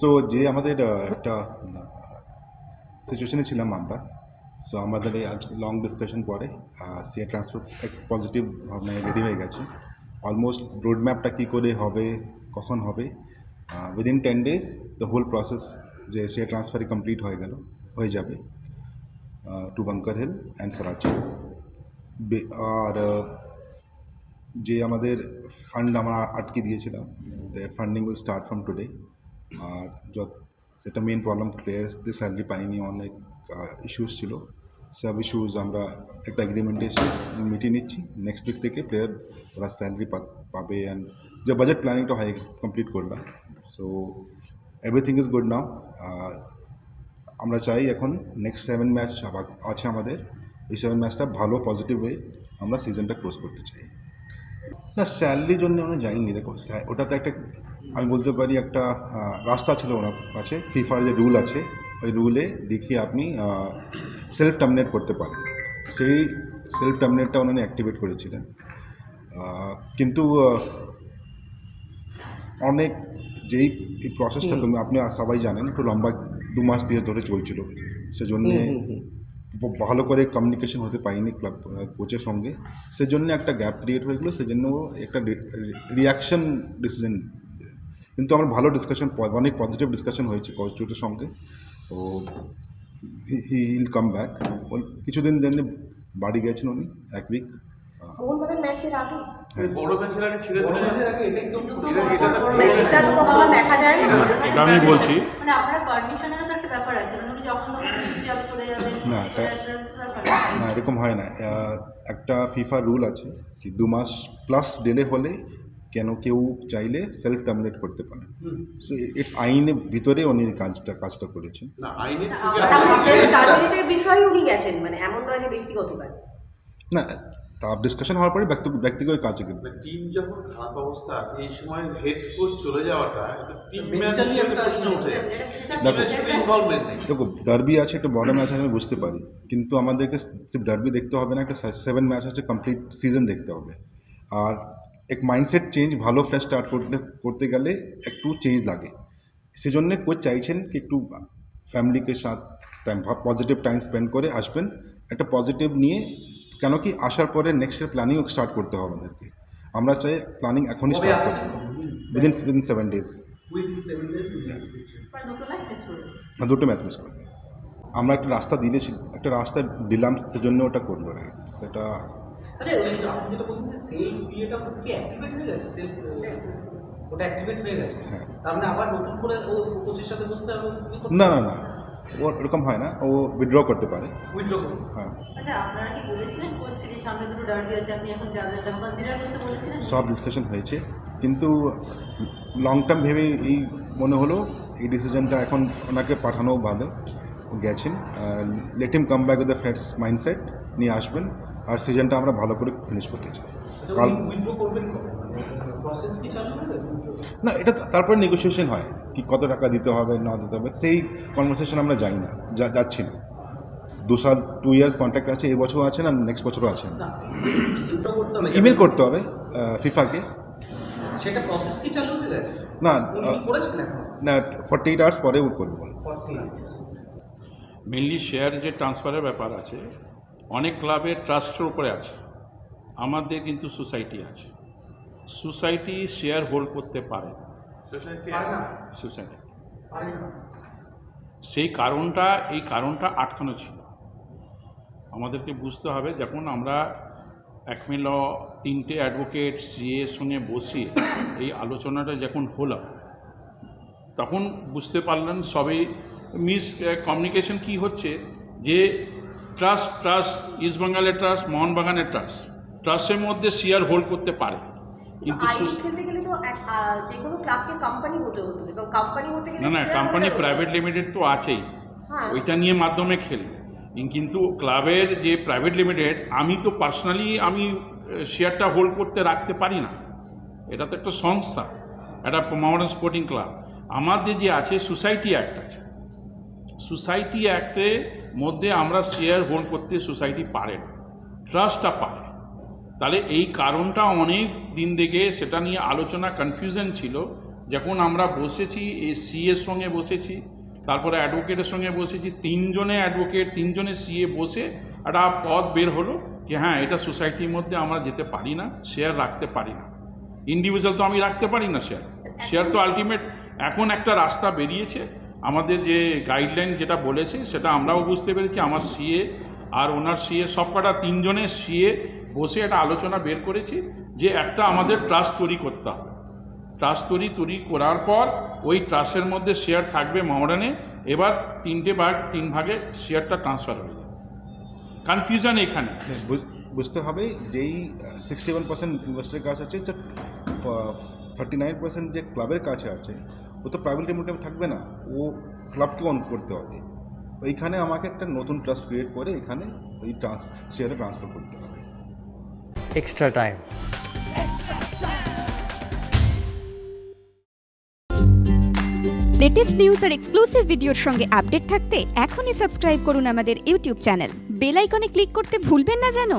So যে আমাদের একটা সিচুয়েশনে ছিলাম আমরা সো আমাদের এই আজ লং ডিসকাশন পরে সি ট্রান্সফার এক পজিটিভ ভাবনায় রেডি হয়ে গেছে। অলমোস্ট রোড ম্যাপটা কী করে হবে, কখন হবে within ten days the whole process যে সে ট্রান্সফারই কমপ্লিট হয়ে গেল, হয়ে যাবে টু বাঙ্কার হিল অ্যান্ড সারাচি আর যে আমাদের ফান্ড আমরা আটকে দিয়েছিলাম funding will start from today আর যত, সেটা মেন প্রবলেম প্লেয়ার্সদের স্যালারি পাইনি, অনেক ইস্যুস ছিল। সব ইস্যুস আমরা একটা এগ্রিমেন্টে এসে মিটিয়ে নিচ্ছি। নেক্সট উইক থেকে প্লেয়ার ওরা স্যালারি পাবে অ্যান্ড যে বাজেট প্ল্যানিংটা হয় কমপ্লিট করলাম। So everything is good now আমরা চাই এখন নেক্সট সেভেন ম্যাচ আছে আমাদের। এই সেভেন ম্যাচটা ভালো পজিটিভ ওয়ে আমরা সিজনটা ক্লোজ করতে চাই। না স্যালারির জন্য আমরা যাইনি। দেখো ওটা তো একটা আমি বলতে পারি একটা রাস্তা ছিল ওনার কাছে। ফিফার যে রুল আছে ওই রুলে দেখিয়ে আপনি সেলফ টার্মিনেট করতে পারেন। সেই সেলফ টার্মিনেটটা ওনারা অ্যাক্টিভেট করেছিলেন কিন্তু অনেক যেই এই প্রসেসটা তুমি আপনি সবাই জানেন একটু লম্বা দু মাস দিয়ে ধরে চলছিল। সেজন্যে ভালো করে কমিউনিকেশন হতে পারিনি ক্লাব কোচের সঙ্গে। সেজন্য একটা গ্যাপ ক্রিয়েট হয়ে গেলো সেজন্য ও একটা রিয়াকশন ডিসিশন কিন্তু আমার ভালো ডিসকাশন অনেক পজিটিভ ডিসকাশন হয়েছে কোচের সঙ্গে। তো হি উইল কাম ব্যাক কিছুদিন দেন বাড়ি গেছেন উনি এক উইক মানে এটা আমি বলছি মানে আপনার পারমিশনেরও তো একটা ব্যাপার আছে মানে উনি যখন তখন যাবে চলে যাবেন না, আছে। না এরকম হয় না। একটা ফিফা রুল আছে কি দু মাস প্লাস ডেলে হলে কেন কেউ চাইলে সেলফ টার্মিনেট করতে পারে। সো ইটস আইনের ভিতরে উনি কাজটা কাজটা করেছেন। না মানে তা ডিসকাশন হওয়ার পরে ব্যক্তি ব্যক্তিগত কাজে কিন্তু টিম যখন খারাপ অবস্থা আছে এই সময় হেড কোচ চলে যাওয়াটা টিম Mentally একটা প্রশ্ন উঠে যাচ্ছে। দেখো। টিমের ইনভলভমেন্ট নেই। দেখো ডার্বি আছে একটা বড় ম্যাচ আছে আমি বুঝতে পারি। কিন্তু আমাদেরকে সির্ফ ডার্বি দেখতে হবে না একটা সেভেন ম্যাচ আছে কমপ্লিট সিজন দেখতে হবে। আর এক মাইন্ডসেট চেঞ্জ ভালো ফ্রেশ স্টার্ট করতে করতে গেলে একটু চেঞ্জ লাগে। সেজন্য কোচ চাইছেন কি একটু ফ্যামিলিকে সাথ টাইম পজিটিভ টাইম স্পেন্ড করে আসবেন। একটা পজিটিভ নিয়ে কেন কি আসার পরে নেক্সট ইয়ার প্ল্যানিং স্টার্ট করতে হবে আমাদেরকে। আমরা চাই প্ল্যানিং এখনই স্টার্ট? করতে উইদিন উইদিন সেভেন ডেজ মানে দুটো ম্যাচ মিস করবে। আমরা একটা রাস্তা দিয়েছি একটা রাস্তা দিলাম সেজন্য ওটা করল? সেটা আচ্ছা ওই যে আপনি যেটা বলছেন যে সেলফ ইয়েটা কি অ্যাক্টিভেট হয়ে গেছে সেলফ ওটা অ্যাক্টিভেট হয়ে মানে আবার নতুন করে ও কোচের সাথে বসতে হবে? না না না। ও এরকম হয় না ও উইথড্র করতে পারে। হ্যাঁ। আচ্ছা আপনারা কি বলেছিলেন কোচকে যে সামনে দুটো ডার্বি আছে আপনি এখন যাবেন না কনসিডার করতে বলেছিলেন? সব ডিসকাশন হয়েছে কিন্তু লং টার্ম ভেবে এই মনে হলো এই ডিসিশনটা এখন ওনাকে পাঠানো ভালো গেছেন। Let him come back with the fresh mindset নিয়ে আসবেন আর সিজনটা আমরা ভালো করে ফিনিশ করতে চাই। কাল করবেন প্রসেস কি চালু হবে? না এটা তারপরে নেগোসিয়েশন হয় কি কত টাকা দিতে হবে না দিতে হবে সেই কনভারসেশন আমরা যাই না যা যাচ্ছি না। দু সাল টু ইয়ার্স কন্ট্যাক্ট আছে এই বছর আছে না নেক্সট বছরও আছে ইমেল করতে হবে ফিফাকে সেটা প্রসেস কি চালু না না ফর্টি এইট আওয়ার্স পরে করব। মেনলি শেয়ার যে ট্রান্সফারের ব্যাপার আছে অনেক ক্লাবের ট্রাস্টের উপরে আছে আমাদের কিন্তু সোসাইটি আছে। সোসাইটি শেয়ার হোল্ড করতে পারে। সোসাইটি সেই কারণটা এই কারণটা আটকানো ছিল। আমাদেরকে বুঝতে হবে যখন আমরা এক একমিল তিনটে অ্যাডভোকেট সিএ সঙ্গে বসিয়ে এই আলোচনাটা যখন হলো তখন বুঝতে পারলেন সবই মিস কমিউনিকেশন কি হচ্ছে? যে ট্রাস্ট ট্রাস্ট ইস্টবেঙ্গলের ট্রাস্ট মোহনবাগানের ট্রাস্ট ট্রাস্টের মধ্যে শেয়ার হোল্ড করতে পারে। কিন্তু খেলতে গেলে তো যে কোনো ক্লাবকে কোম্পানি হতে হতো এবং কোম্পানি হতে গেলে না না কোম্পানি প্রাইভেট লিমিটেড তো আছেই। হ্যাঁ। ওইটা নিয়ে মাধ্যমে খেলবে কিন্তু ক্লাবের যে প্রাইভেট লিমিটেড আমি তো পার্সোনালি আমি শেয়ারটা হোল্ড করতে রাখতে পারি না। এটা তো একটা সংস্থা। একটা মডার্ন স্পোর্টিং ক্লাব আমাদের যে আছে সোসাইটি অ্যাক্ট আছে। সোসাইটি অ্যাক্টের মধ্যে আমরা শেয়ার হোল্ড করতে সোসাইটি পারে না। ট্রাস্টটা পারে তাহলে এই কারণটা অনেক দিন থেকে সেটা নিয়ে আলোচনা কনফিউশন ছিল। যখন আমরা বসেছি, এই সিএর সঙ্গে বসেছি, তারপরে অ্যাডভোকেটের সঙ্গে বসেছি, তিনজনে অ্যাডভোকেট তিনজনে সিএ বসে একটা পথ বের হলো যে হ্যাঁ এটা সোসাইটির মধ্যে আমরা যেতে পারি না শেয়ার রাখতে পারি না। ইন্ডিভিজুয়াল তো আমি রাখতে পারি না শেয়ার শেয়ার তো আলটিমেট এখন একটা রাস্তা বেরিয়েছে। আমাদের যে গাইডলাইন যেটা বলেছে, সেটা আমরাও বুঝতে পেরেছি। আমার সিএ আর ওনার সিএ সব কটা তিনজনের সিএ বসে একটা আলোচনা বের করেছি যে একটা আমাদের ট্রাস্ট তৈরি করতে হবে। ট্রাস্ট তৈরি তৈরি করার পর ওই ট্রাস্টের মধ্যে শেয়ার থাকবে মডার্নে এবার তিনটে ভাগ, তিন ভাগে শেয়ারটা ট্রান্সফার হয়ে যাবে। কনফিউশন এখানে। বুঝতে হবে যেই সিক্সটি ওয়ান পার্সেন্ট ইনভেস্টারের কাছে আছে থার্টি নাইন পার্সেন্ট যে ক্লাবের কাছে আছে, ও তো প্রাইভেট লিমিটেড থাকবে না, ও ক্লাবকে অন করতে হবে। ওইখানে আমাকে একটা নতুন ট্রাস্ট ক্রিয়েট করে এখানে ওই ট্রান্স শেয়ারে ট্রান্সফার করতে হবে। এক্সট্রা টাইম লেটেস্ট নিউজ আর এক্সক্লুসিভ ভিডিওর সঙ্গে আপডেট থাকতে এখনই সাবস্ক্রাইব করুন আমাদের ইউটিউব চ্যানেল বেল আইকনে ক্লিক করতে ভুলবেন না জানো